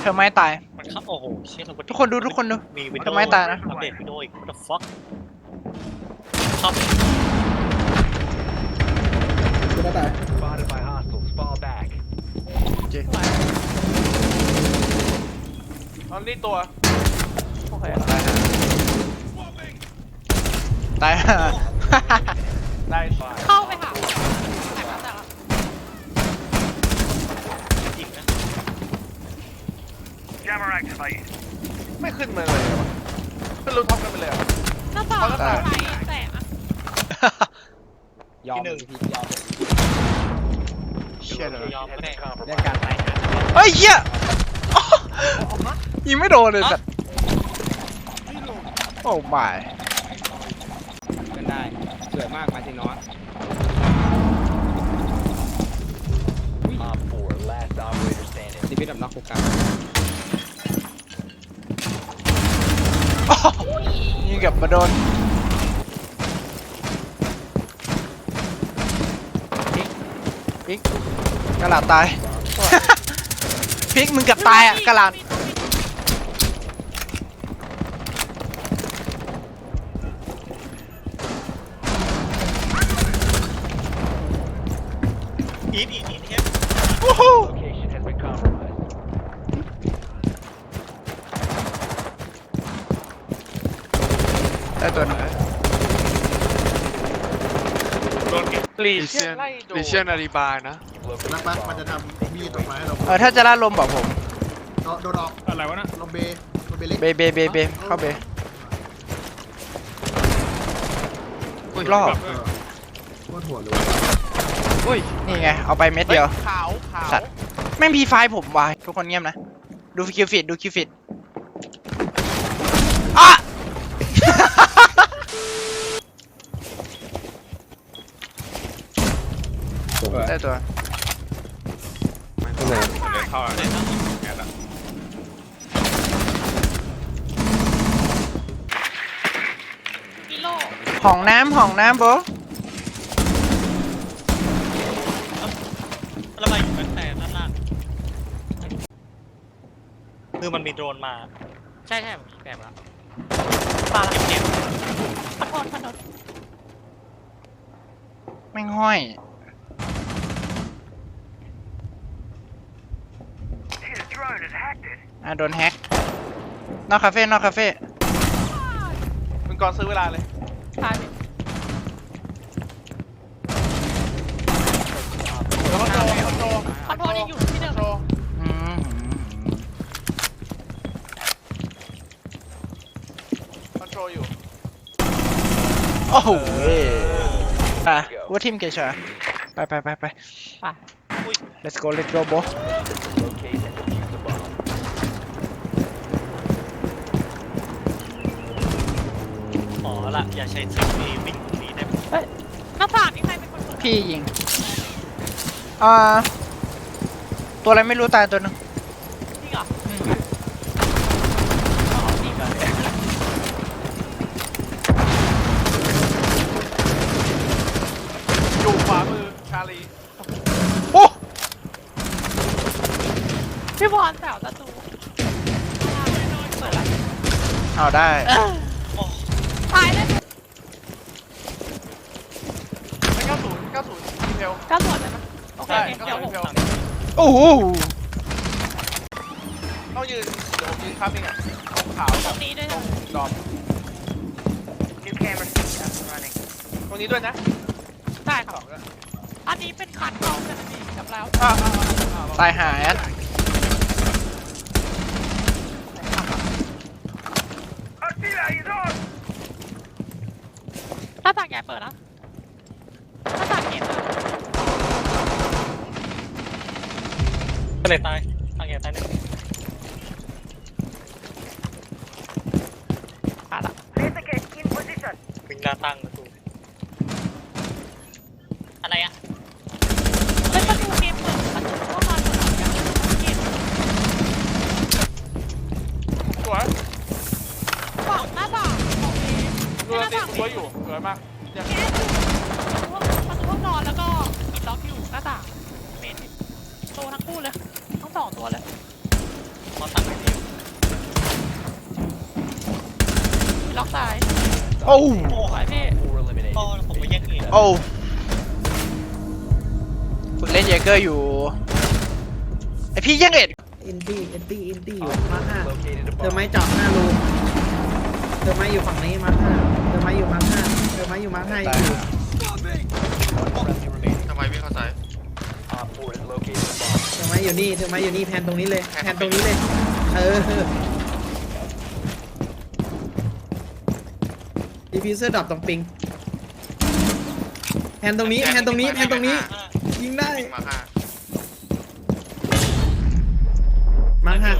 เธอไม่ตาย มันเข้าโอ้โหเชี่ยเราทุกคนดูทุกคนดูมีวินโดทำไมตายนะ อัปเดตวินโดว์อีก what the fuck เข้าคือไม่ตาย Spotted by hostiles. Fall back. ตอนนี้ตัว โอเคตาย ได้เข้าไปหาแตกแล้วแตกแล้ว จริงนะ Jammer activated. ไม่ขึ้นมาเลยเหรอวะขึ้นรูท็อปกันไปเลยเหรอหน้าต่างเอาหน้าต่างไหนแตกอะยอมที่หนึ่ง พี่ยอมเชี่ยเลยยอมไม่ได้เรื่องการตายหาเฮ้ยเหี้ยยิงไม่โดนเลยสัตว์โอ้บายกันได้สวยมากมาร์ตินอส Op 4, last operator standing. ดิบิทกับน็อกคุกก ลางยิงกับมาโดนพิกพิกกระหลาดตายพิกมึงกับตายอะกระหลาดอีทอีทอีทเฮ้ย โอ้โห Location has been compromised. ได้ตัวหนึงโดนเก็บลีลิเชีเชียยนนไล่โดลิเชียนอาริบานะ You've นัก located ปัก the มัน bomb. จะทำมีดออกมาให้เราเออถ้าจะล่าลมบอกผมโดนโดนออกอะไรวะนะลมเบลมเบเล็กเบเบเบเบเข้าเบรอบเออโคตรหัวเลยอุ้ยนี่ไงเอาไปเม็ดเดียวขาวขาวสัตว์ แม่งพีไฟผมวายทุกคนเงียบนะ ดูคิวฟิตดูคิวฟิต ได้ตัวเข้าอะไรแกละมีโล่ห้องน้ำห้องน้ำโบแล้วมาอยู่กันแต่ด้านล่างคือมันมีโดรนมา ใช่ใช่ผมแปลแล้วปาเก็บขอโทษขอโทษแม่งห้อย อะโดนแฮกนอกคาเฟ่นอกคาเฟ่มึงก่อนซื้อเวลาเลยตายไปแล้วก็โจคอนโทรขอโทษยังอยู่ที่เดิมโจอืมคอนโทรอยู่ โอ้โหอะว่าทีมเกชาไปไปไปไป ไป let's go let's go โบ อละอย่าใช้ทริคนี้วิ่งตรงนี้ได้ไหมหน้าต่างนี่ใครเป็นคนเปิดพี่ยิงอ่าตัวอะไรไม่รู้ตายตัวหนึงจริงเหรออืมอ๋อนี่ก็อยู่ขวามือชาลีโอ้พี่บอลแถวประตูเปิดละเอาได้ ตายแล้วไม่เก้าศูนย์เก้าศูนย์ดีเทล ก้าวสวนเลยมั้ยโอเคใช่ โอเคเก้าเดี๋ยวศูผนมย์ดีเทลโอ้โหต้องยืนเดี๋ยวผมยืนข้ามเองอะตรงขาวตกัรบงนี้ด้วยตรนะงดอม New camera system up and running. ตรงนี้ด้วยนะใช่คสรับองด้วยอันนี้เป็นคันเข้ากันดีกับแล้วอ่าอ่าอ่าตายหาแอด น้าต่างใหญ่เปิดนะหน้าต่างเก็บนะทะเลยตาย ช่วยอยู่สวยมากเประตูห้องนอนแล้วก็ล็อกอยู่หน้าต่างเมนโตทั้งคู่เลยทั้งสองตัวเลยมาตัดไปดิล็อกตายโอ้โอ้ยพี่โอ้ผมไปแย่งเองโอ้ฝึเล่นเยเกอร์อยู่ไอพี่แย่งเอ็ดอินดี้อินดี้อินดี้อยู่มาห้าเธอไม่จับหน้ารู เธอไม้อยู่ฝั่งนี้มาห้าเธอไม้อยู่มาห้าเธอไม้อยู่มาห้าอีกอยู่ทำไมพี่เข้าใจเธอไม้อยู่นี่เธอไม้อยู่นี่แพนตรงนี้เลยแพนตรงนี้เลย เออดีฟิวเซอร์ดรอปตรงปิงแพนตรงนี้แพนตรงนี้แพนตรงนี้ ยิงได้มาห้ามาห้า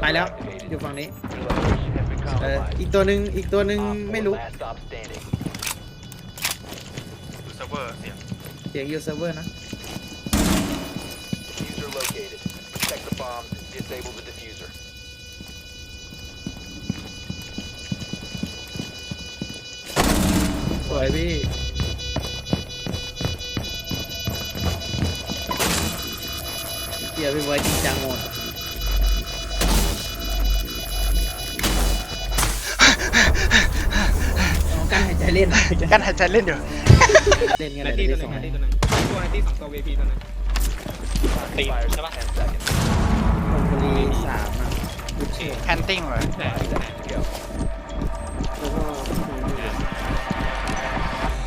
ไปแล้ว อยู่ฝั่งนี้ เอออีกตัวหนึ่งอีกตัวหนึ่งไม่รู้ดูเซิร์ฟเวอร์เสียงเสียงอยู่เซิร์ฟเวอร์นะสวยพี่เดี๋ยวพี่บอยจริงจังหมด ใจเล่นกันหายใจเล่นอยู่เล่นกันในเลยที่ได้ตัวหสนึ่องงในอันที่ตัวหนึ่งตัวในที่สองตัว VP ตัวนั้นตีใช่ปะคนบุรีสามอะบุชเช่แพนติ้งเลยแต่แล้ว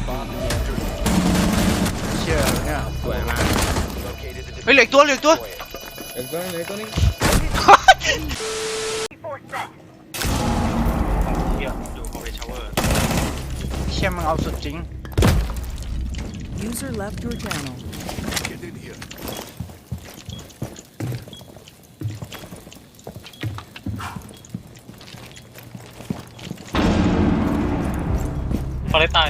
ก็เชื่อเนี่ยสวยมากเฮ้ยเหลืออกตัวเหลืออกตัวเดี๋ยวตัวนึงเดี๋ยวตัวนึง ชี่ยมึงเอาสุดจริง User left your channel. พอได้ตาย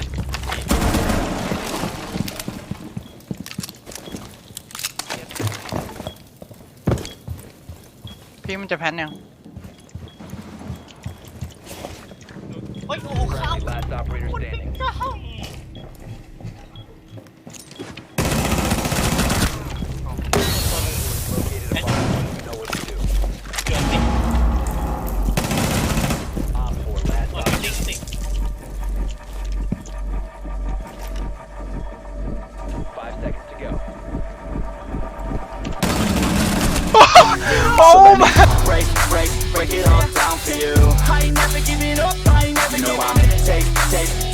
พี่มันจะแพนยังเฮ้ยโอ้ โหเ